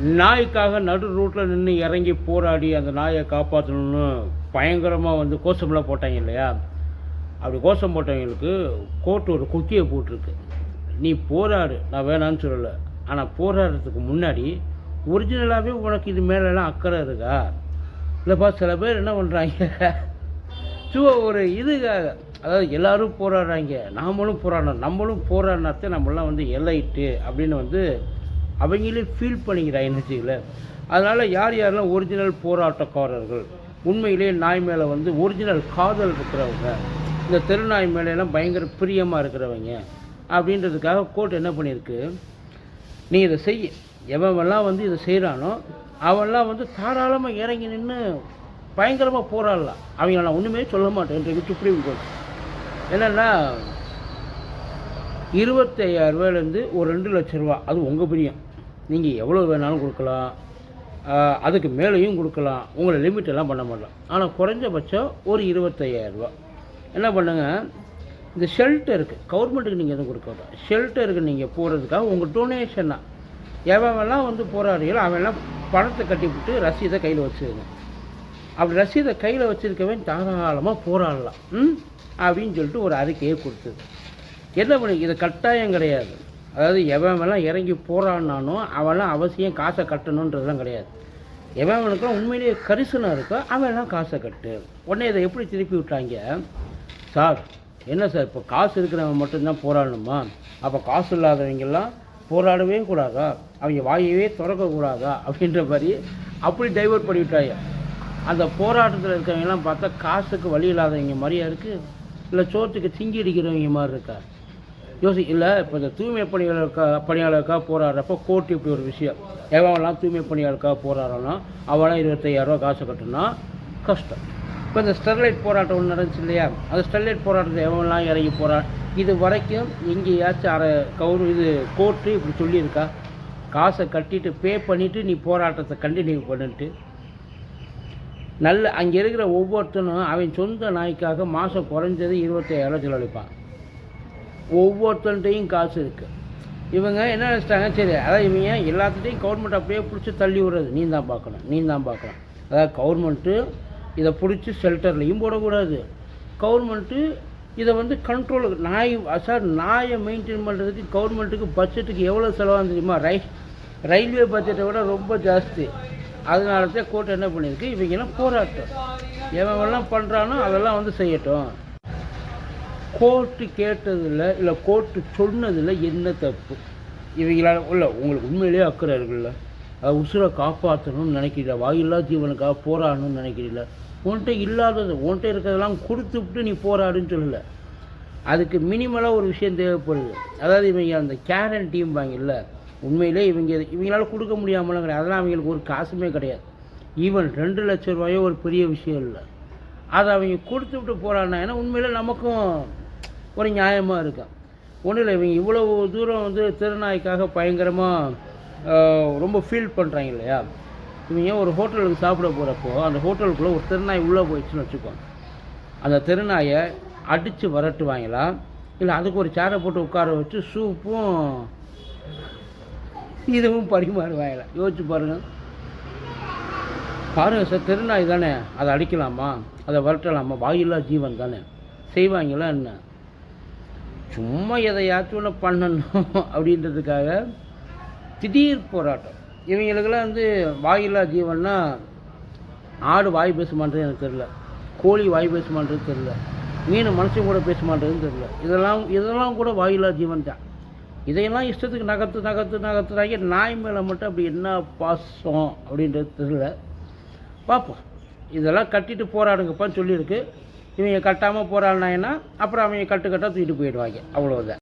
நாய்க்காக நடு ரூட்டில் நின்று இறங்கி போராடி அந்த நாயை காப்பாற்றணும்னு பயங்கரமாக வந்து கோஷம்லாம் போட்டாங்க இல்லையா? அப்படி கோஷம் போட்டவங்களுக்கு கோர்ட்டு ஒரு குக்கியை போட்டிருக்கு. நீ போராடு நான் வேணான்னு சொல்லலை. ஆனால் போராடுறதுக்கு முன்னாடி ஒரிஜினலாகவே உனக்கு இது மேலெல்லாம் அக்கறை இருக்கா? இல்லைப்பா சில பேர் என்ன பண்ணுறாங்க சும்மா ஒரு இதுக்காக அதாவது எல்லோரும் போராடுறாங்க. நாமளும் போராடணும். நம்மளும் போராடினாத்தே நம்மளாம் வந்து எல்லைட்டு அப்படின்னு வந்து அவங்களே ஃபீல் பண்ணிக்கிறா எனர்ஜியில் அதனால் யார் யாரெல்லாம் ஒரிஜினல் போராட்டக்காரர்கள். உண்மையிலே நாய் மேலே வந்து ஒரிஜினல் காதல் இருக்கிறவங்க. இந்த தெருநாய் மேலெல்லாம் பயங்கர பிரியமாக இருக்கிறவங்க. அப்படின்றதுக்காக கோர்ட் என்ன பண்ணியிருக்கு நீ இதை செய். எவன்லாம் வந்து இதை செய்கிறானோ அவன்லாம் வந்து தாராளமாக இறங்கி நின்று பயங்கரமாக போராடலாம். அவங்கள நான் ஒன்றுமே சொல்ல மாட்டேன் சுப்ரீம் கோர்ட் என்னென்னா இருபத்தையாயிரம் ரூபாயிலேருந்து ஒரு ரெண்டு லட்ச ரூபா. அது உங்கள் பிரியம். நீங்கள் எவ்வளோ வேணாலும் கொடுக்கலாம். அதுக்கு மேலேயும் கொடுக்கலாம். உங்களை லிமிட் எல்லாம் பண்ண மாட்டோம். ஆனால் குறைஞ்சபட்சம் ஒரு இருபத்தையாயிரம் ரூபா என்ன பண்ணுங்கள் இந்த ஷெல்டருக்கு கவர்மெண்ட்டுக்கு நீங்கள் எதுவும் கொடுக்க ஷெல்டருக்கு நீங்கள் போகிறதுக்காக உங்கள் டொனேஷன் தான். எவன்லாம் வந்து போராடுறீங்களோ அவன்லாம் பணத்தை கட்டிவிட்டு ரசீதை கையில் வச்சுருங்க. அப்படி ரசீதை கையில் வச்சுருக்கவன் தாராளமாக போராடலாம். ம்? அப்படின்னு சொல்லிட்டு ஒரு அறிக்கையை கொடுத்தது. என்ன பண்ணி இது கட்டாயம் கிடையாது. அதாவது எவன்லாம் இறங்கி போராடினானோ அவன்லாம் அவசியம் காசை கட்டணுன்றதுலாம் கிடையாது. எவனுக்குலாம் உண்மையிலேயே கரிசனம் இருக்கோ அவன்லாம் காசை கட்டு. உடனே இதை எப்படி திருப்பி விட்டாங்க? சார் என்ன சார் இப்போ காசு இருக்கிறவன் மட்டும்தான் போராடணுமா? அப்போ காசு இல்லாதவங்கெல்லாம் போராடவே கூடாதா? அவங்க வாயவே திறக்கக்கூடாதா? அப்படின்ற மாதிரி அப்படி டைவர்ட் பண்ணிவிட்டாங்க அந்த போராட்டத்தில் இருக்கிறவங்கலாம் பார்த்தா காசுக்கு வழி இல்லாதவங்க மாதிரியா இருக்குது இல்லை சோத்துக்கு திங்கி அடிக்கிறவங்க மாதிரி இருக்கா? யோசி இல்லை இப்போ இந்த தூய்மை பணியாளருக்கா பணியாளருக்காக போராடுறப்போ கோர்ட் இப்படி ஒரு விஷயம். எவன்லாம் தூய்மை பணியாளருக்காக போராடுறானோ அவெல்லாம் இருபத்தையாயிரரூவா காசு கட்டுனா கஷ்டம். இப்போ இந்த ஸ்டெர்லைட் போராட்டம் ஒன்று நடந்துச்சு இல்லையா? அந்த ஸ்டெர்லைட் போராட்டத்தை எவன்லாம் இறங்கி போகிறா இது வரைக்கும் எங்கேயாச்சும் அரை கவுர் இது கோர்ட்டு இப்படி சொல்லியிருக்கா? காசை கட்டிட்டு பே பண்ணிவிட்டு நீ போராட்டத்தை கண்டினியூ பண்ணிட்டு நல்ல அங்கே இருக்கிற ஒவ்வொருத்தனும் அவன் சொந்த நாய்க்காக மாதம் குறைஞ்சது இருபத்தையாயிரம் செலவழிப்பான். ஒவ்வொருத்தன்ட்டையும் காசு இருக்குது இவங்க என்ன நினச்சிட்டாங்க? சரி அதான் இவங்க எல்லாத்துட்டையும் கவர்மெண்ட் அப்படியே பிடிச்சி தள்ளி விடுறது? நீ தான் பார்க்கணும் நீ தான் பார்க்கணும். அதாவது கவர்மெண்ட்டு இதை பிடிச்சி ஷெல்டர்லையும் போடக்கூடாது. கவர்மெண்ட்டு இதை வந்து கண்ட்ரோலுக்கு நாய் சார் நாயை மெயின்டைன் பண்ணுறதுக்கு கவர்மெண்ட்டுக்கு பட்ஜெட்டுக்கு எவ்வளோ செலவாக தெரியுமா? ரை ரயில்வே பட்ஜெட்டை விட ரொம்ப ஜாஸ்தி. அதனால தான் கோர்ட் என்ன பண்ணியிருக்கு? இவங்கெல்லாம் போராட்டம். எவன் பண்ணுறானோ அதெல்லாம் வந்து செய்யட்டும். கோர்ட்டு கேட்டதில் இல்லை கோர்ட்டு சொன்னதில் என்ன தப்பு? இவங்களால இல்லை உங்களுக்கு உண்மையிலேயே அக்கறை இருக்குல்ல அதை உசுரை காப்பாற்றணும்னு நினைக்கிறீல வாயில்லா ஜீவனுக்காக போராடணும்னு நினைக்கிறீல உன்கிட்ட இல்லாதது உன்கிட்ட இருக்கிறதெல்லாம் கொடுத்துவிட்டு நீ போராடுன்னு சொல்லலை. அதுக்கு மினிமலாக ஒரு விஷயம் தேவைப்படுது. அதாவது இவங்க அந்த கேரன் டீம் வாங்கல உண்மையிலே இவங்க இவங்களால கொடுக்க முடியாமலாம் கிடையாது. அதெல்லாம் அவங்களுக்கு ஒரு காசுமே கிடையாது. ஈவன் ரெண்டு லட்ச ரூபாயோ ஒரு பெரிய விஷயம் இல்லை. அதை அவங்க கொடுத்து விட்டு போகிறாங்கன்னா ஏன்னா உண்மையில் நமக்கும் ஒரு நியாயமாக இருக்கும் ஒன்றும் இல்லை இவங்க இவ்வளோ தூரம் வந்து திருநாய்க்காக பயங்கரமாக ரொம்ப ஃபீல் பண்ணுறாங்க இல்லையா? இவங்க ஒரு ஹோட்டலுக்கு சாப்பிட போகிறப்போ அந்த ஹோட்டலுக்குள்ளே ஒரு திருநாய் உள்ளே போயிடுச்சுன்னு வச்சுக்கோங்க அந்த திருநாயை அடித்து வரட்டுவாங்களா? இல்லை அதுக்கு ஒரு சேரை போட்டு உட்கார வச்சு சூப்பும் இதுவும் பரிமாறுவாங்களா? யோசிச்சு பாருங்கள் பாருங்க சார் திருநாய் தானே. அதை அடிக்கலாமா? அதை வரட்டலாமா? வாயில்லா ஜீவன் தானே. செய்வாங்களா என்ன? சும்மா எதையாச்சும் ஒன்று பண்ணணும் அப்படின்றதுக்காக திடீர் போராட்டம். இவங்களுக்கெல்லாம் வந்து வாயில்லா ஜீவன்னா ஆடு வாய் பேசுமான்றது எனக்கு தெரில கோழி வாய் பேசுமான்றது தெரில மீன் மனுஷன் கூட பேசுமான்றதுன்னு தெரில இதெல்லாம் இதெல்லாம் கூட வாயில்லா ஜீவன் தான். இதையெல்லாம் இஷ்டத்துக்கு நகர்த்து நகர்த்து நகர்த்துறாங்க. நாய் மேலே மட்டும் அப்படி என்ன பாசம் அப்படின்றது தெரில பார்ப்போம். இதெல்லாம் கட்டிட்டு போராடுங்கப்பான்னு சொல்லியிருக்கு. இவங்க கட்டாமல் போராடினாங்கன்னா அப்புறம் அவங்க கட்டு கட்டாக தூக்கிட்டு போயிடுவாங்க. அவ்வளோதான்